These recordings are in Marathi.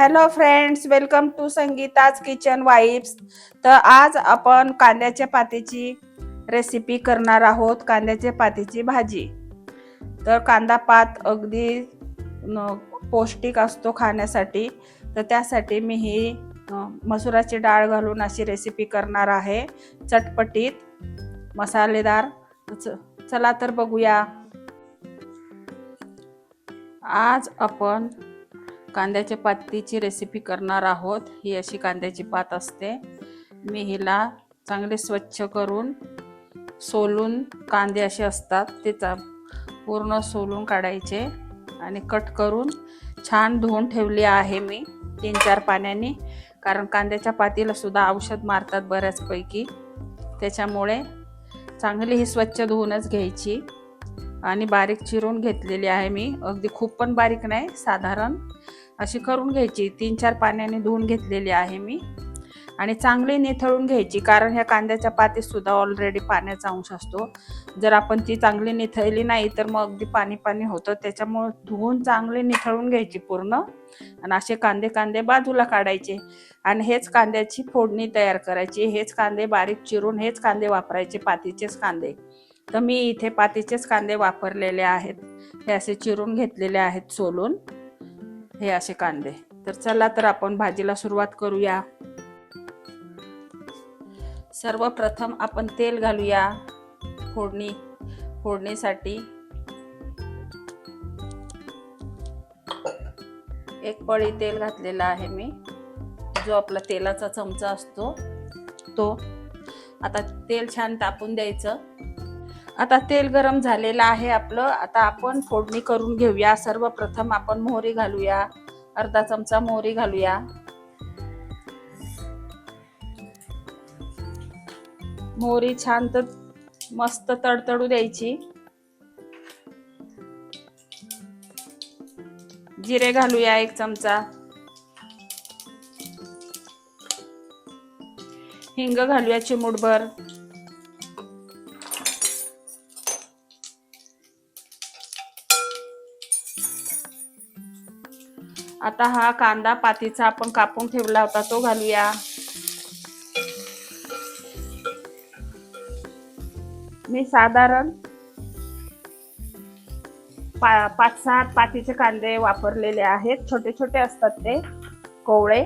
Hello friends welcome to Sangeeta's kitchen vibes तर आज आपण कांद्याच्या पातीची रेसिपी करणार आहोत कांद्याच्या पातीची भाजी. तर कांदा पात अगदी पौष्टिक असतो खाण्यासाठी. तर त्यासाठी मी ही मसुराची डाळ घालून अशी रेसिपी करणार आहे. चटपटीत मसालेदार. च- चला तर बघूया. आज आपण कांद्याच्या पातीची रेसिपी करणार आहोत. ही अशी कांद्याची पात असते. मी हिला चांगले स्वच्छ करून सोलून कांदे असे असतात ते चा पूर्ण सोलून काढायचे आणि कट करून छान धुवून ठेवली आहे मी तीन चार पाण्याने. कारण कांद्याच्या पातीला सुद्धा औषध मारतात बऱ्याचपैकी. त्याच्यामुळे चांगली ही स्वच्छ धुवूनच घ्यायची. आणि बारीक चिरून घेतलेली आहे मी. अगदी खूप पण बारीक नाही साधारण अशी करून घ्यायची. तीन चार पाण्याने धुवून घेतलेली आहे मी. आणि चांगली निथळून घ्यायची कारण ह्या कांद्याच्या पातीत सुद्धा ऑलरेडी पाण्याचा अंश असतो. जर आपण ती चांगली निथळली नाही तर मग अगदी पाणी पाणी होतं. त्याच्यामुळं धुवून चांगली निथळून घ्यायची पूर्ण. आणि असे कांदे कांदे बाजूला काढायचे. आणि हेच कांद्याची फोडणी तयार करायची. हेच कांदे बारीक चिरून हेच कांदे वापरायचे पातीचेच कांदे. तर मी इथे पातीचेच कांदे वापरलेले आहेत. हे असे चिरून घेतलेले आहेत सोलून. हे असे कांदे. तर चला तर आपण भाजीला सुरुवात करूया. सर्वप्रथम आपण तेल घालूया फोडणी फोडणीसाठी. एक पळी तेल घातलेला आहे मी. जो आपला तेलाचा चमचा असतो तो. आता तेल छान तापून द्यायचं. आता तेल गरम झालेलं आहे आपलं. आता आपण फोडणी करून घेऊया. सर्वप्रथम आपण मोहरी घालूया. अर्धा चमचा मोहरी घालूया. मोहरी छान तर मस्त तडतडू द्यायची. जिरे घालूया एक चमचा. हिंग घालूया चिमूटभर. आता हा कांदा पातीचा आपण कापून ठेवला होता तो घालूया. मी साधारण पा पाच सहा पातीचे कांदे वापरलेले आहेत. छोटे छोटे असतात ते कोवळे.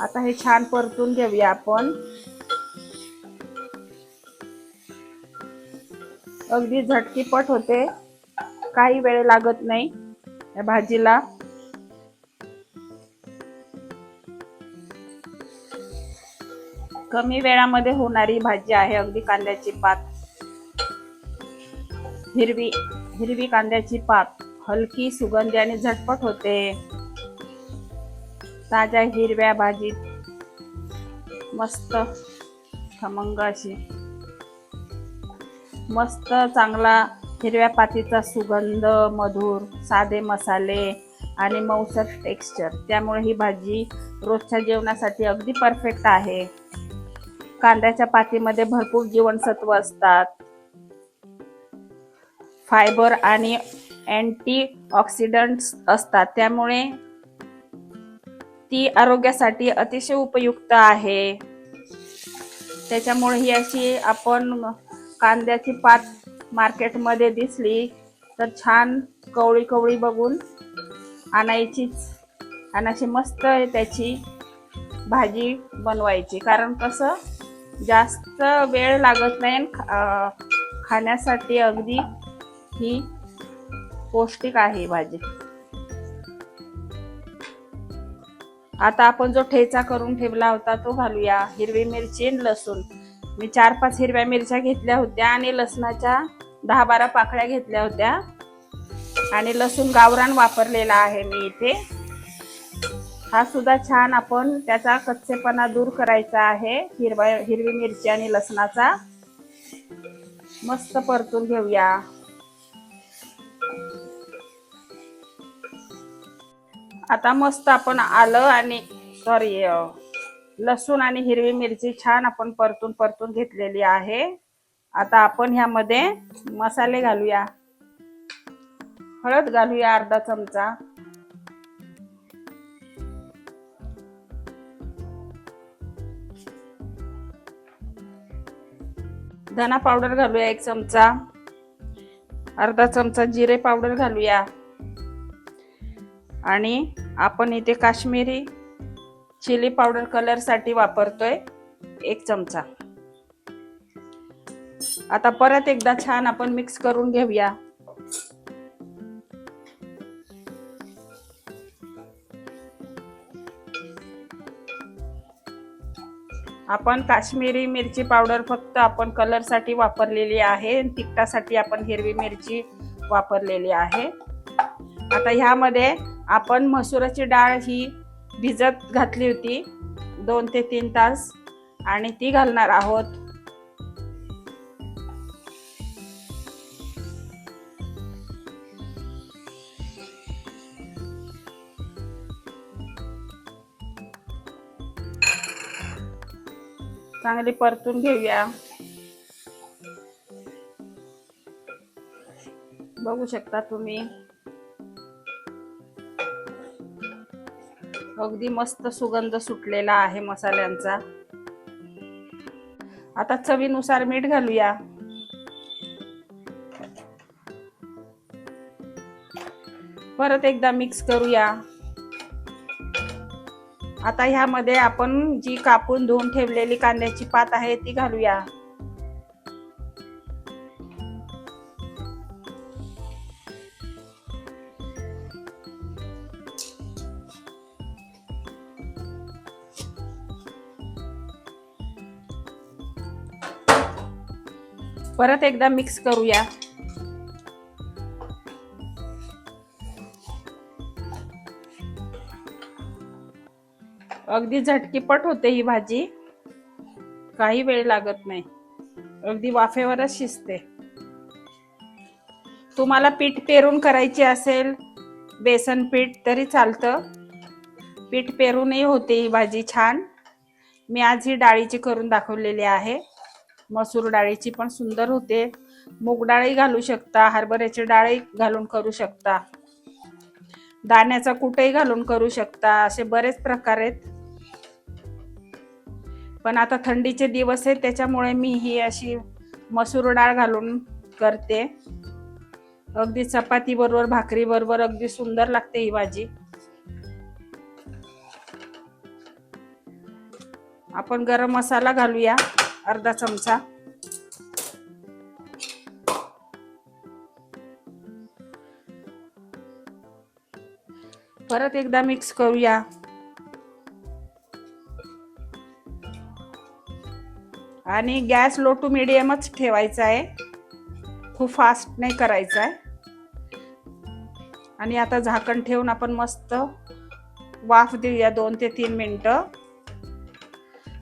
आता हे छान परतून घेऊया आपण. अगदी झटकीपट होते. काही वेळ लागत नाही या भाजीला. कमी वेळामध्ये होणारी भाजी आहे अगदी कांद्याची पात. हिरवी हिरवी कांद्याची पात. हलकी सुगंधी आणि झटपट होते. ताज्या हिरव्या भाजीत मस्त खमंग अशी. मस्त चांगला हिरव्या पातीचा सुगंध मधुर साधे मसाले आणि मऊसर टेक्स्चर त्यामुळे ही भाजी रोजच्या जेवणासाठी अगदी परफेक्ट आहे. कांद्याच्या पातीमध्ये भरपूर जीवनसत्व असतात. फायबर आणि अँटी ऑक्सिडंट्स असतात. त्यामुळे ती आरोग्यासाठी अतिशय उपयुक्त आहे. त्याच्यामुळे ही अशी आपण कांद्याची पात मार्केटमध्ये दिसली तर छान कवळी कवळी बघून आणायचीच आणि अशी मस्त त्याची भाजी बनवायची. कारण कसं जास्त वेळ लागत नाही खा- खाण्यासाठी अगदी ही पौष्टिक आहे भाजी. आता आपण जो ठेचा करून ठेवला होता तो घालूया. हिरवी मिरची आणि लसूण. मी चार पाच हिरव्या मिरच्या घेतल्या होत्या आणि लसणाच्या दहा बारा पाकळ्या घेतल्या होत्या. आणि लसूण गावरान वापरलेला आहे मी इथे. हा सुद्धा छान आपण त्याचा कच्चेपणा दूर करायचा आहे. हिरवा हिरवी मिरची आणि लसणाचा. मस्त परतून घेऊया. आता मस्त आपण आलं आणि सॉरी लसूण आणि हिरवी मिरची छान आपण परतून परतून घेतलेली आहे. आता आपण ह्यामध्ये मसाले घालूया. हळद घालूया अर्धा चमचा. धना पावडर घालूया एक चमचा. अर्धा चमचा जिरे पावडर घालूया. आणि आपण इथे काश्मीरी चिली पावडर कलरसाठी वापरतोय एक चमचा. आता परत एकदा छान आपण मिक्स करून घेऊया. आपण काश्मीरी मिरची पावडर फक्त आपण कलरसाठी वापरलेली आहे तिखटासाठी आपण हिरवी मिरची वापरलेली आहे. आता ह्यामध्ये आपण मसुराची डाळ ही भिजत घातली होती. दोन ते तीन तास. आणि ती घालणार आहोत. चांगली परतून घेऊया. बघू शकता तुम्ही. अगदी मस्त सुगंध सुटलेला आहे मसाल्यांचा. आता चवीनुसार मीठ घालूया. परत एकदा मिक्स करूया. आता ह्यामध्ये आपण जी कापून धुवून ठेवलेली कांद्याची पात आहे ती घालूया. परत एकदा मिक्स करूया. अगदी झटकीपट होते ही भाजी. काही वेळ लागत नाही. अगदी वाफेवरच शिजते. तुम्हाला पीठ पेरून करायची असेल बेसन पीठ तरी चालतं. पीठ पेरूनही होते ही भाजी छान. मी आज ही डाळीची करून दाखवलेली आहे. मसूर डाळीची पण सुंदर होते. मूग डाळही घालू शकता हरभऱ्याची डाळही घालून करू शकता. दाण्याचा कुटही घालून करू शकता. असे बरेच प्रकार आहेत. पण आता थंडीचे दिवस आहेत त्याच्यामुळे मी ही अशी मसूर डाळ घालून करते. अगदी चपाती बरोबर भाकरी बरोबर अगदी सुंदर लागते ही भाजी. आपण गरम मसाला घालूया अर्धा चमचा. परत एकदा मिक्स करूया. आणि गॅस लो टू मिडियमच ठेवायचा आहे. खूप फास्ट नाही करायचा आहे. आणि आता झाकण ठेवून आपण मस्त वाफ देऊया दोन ते तीन मिनटं.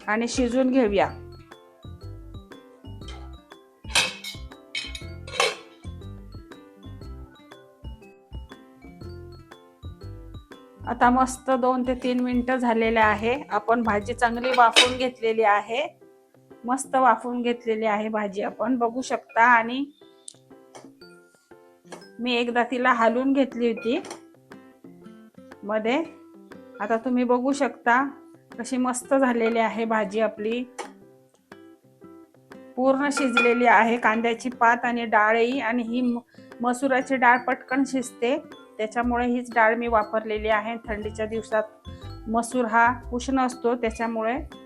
आणि शिजून घेऊया. आता मस्त दोन ते तीन मिनटं झालेले आहे. आपण भाजी चांगली वाफवून घेतलेली आहे. मस्त वाफवून घेतलेली आहे भाजी आपण. बघू शकता आणि मी एकदा तिला हलवून घेतली होती. मध्ये. आता तुम्ही बघू शकता कशी मस्त झालेली आहे भाजी आपली. पूर्ण शिजलेली आहे कांद्याची पात आणि डाळही आणि ही मसुराची डाळ पटकन शिजते. त्याच्यामुळे हीच डाळ मी वापरलेली आहे. थंडीच्या दिवसात मसूर हा उष्ण असतो त्याच्यामुळे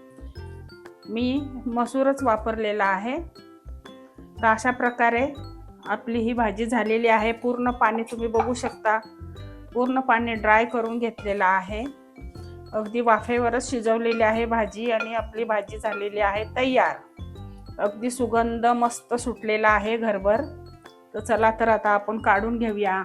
मी मसूरच वापरलेला आहे. तर अशा प्रकारे आपली ही भाजी झालेली आहे. पूर्ण पाणी तुम्ही बघू शकता. पूर्ण पाणी ड्राय करून घेतलेलं आहे. अगदी वाफेवरच शिजवलेली आहे भाजी आणि आपली भाजी झालेली आहे तयार. अगदी सुगंध मस्त सुटलेला आहे घरभर. तर चला तर आता आपण काढून घेऊया.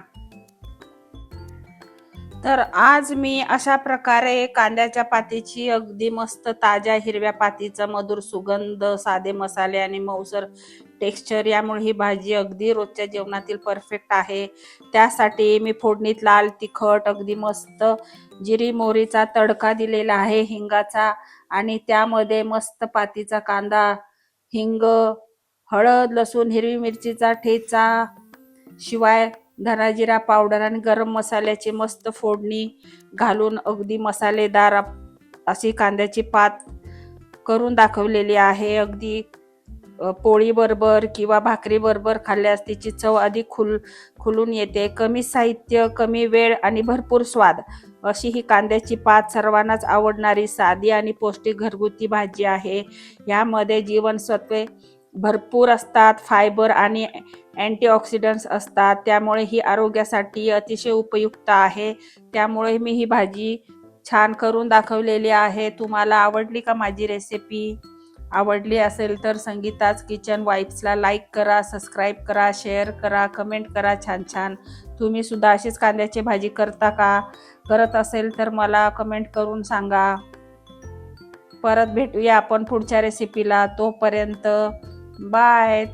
तर आज मी अशा प्रकारे कांद्याच्या पातीची अगदी मस्त ताज्या हिरव्या पातीचा मधुर सुगंध साधे मसाले आणि मऊसर टेक्स्चर यामुळे ही भाजी अगदी रोजच्या जेवणातील परफेक्ट आहे. त्यासाठी मी फोडणीत लाल तिखट अगदी मस्त जिरी मोहरीचा तडका दिलेला आहे हिंगाचा आणि त्यामध्ये मस्त पातीचा कांदा हिंग हळद लसूण हिरवी मिरचीचा ठेचा शिवाय धनाजिरा पावडर आणि गरम मसाल्याची मस्त फोडणी घालून अगदी मसालेदार अशी कांद्याची पात करून दाखवलेली आहे. अगदी पोळीबरोबर किंवा भाकरीबरोबर खाल्ल्यास तिची चव अधिक खुल खुलून येते. कमी साहित्य कमी वेळ आणि भरपूर स्वाद अशी ही कांद्याची पात सर्वांनाच आवडणारी साधी आणि पौष्टिक घरगुती भाजी आहे. यामध्ये जीवनसत्वे भरपूर असतात. फायबर आणि अँटीऑक्सिडंट्स असतात. त्यामुळे ही आरोग्यासाठी अतिशय उपयुक्त आहे. त्यामुळे मी ही भाजी छान करून दाखवलेली आहे. तुम्हाला आवडली का माझी रेसिपी आवडली असेल तर संगीताच किचन वाईब्सला लाईक करा सबस्क्राईब करा शेअर करा कमेंट करा छान छान. तुम्ही सुद्धा अशीच कांद्याची भाजी करता का? करत असेल तर मला कमेंट करून सांगा. परत भेटूया आपण पुढच्या रेसिपीला तोपर्यंत बाय